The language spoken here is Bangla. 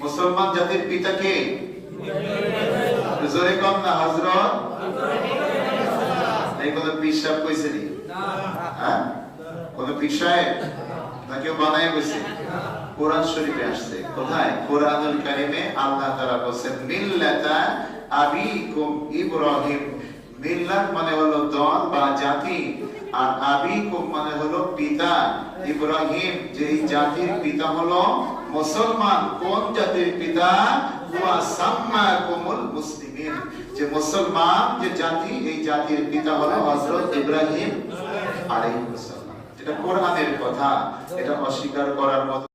মুসলমান জাতির পিতা কে? জোরে কম না কোন পীর সাহেব কইছে নি? হ্যাঁ? কোন সাহেব? না, কেউ বানায় কইছে। কোরআন শরীফে আসছে। কোথায়? কোরআনুল কারিমে আল্লাহ তাআলা বলেন মিল্লাতা আবিকুম ইব্রাহিম মিল্লাত মানে হলো দল বা জাতি, আর আবিকুম মানে হলো পিতা। ইব্রাহিম যেই জাতির পিতা হলো মুসলমান, কোন জাতির পিতা? হুয়া সাম্মাকুমুল মুসলিমিন। যে মুসলমান, যে জাতি, এই জাতির পিতা হলো হযরত ইব্রাহিম আলাইহিস সালাম। এটা কোরআনের কথা, এটা অস্বীকার করার মতো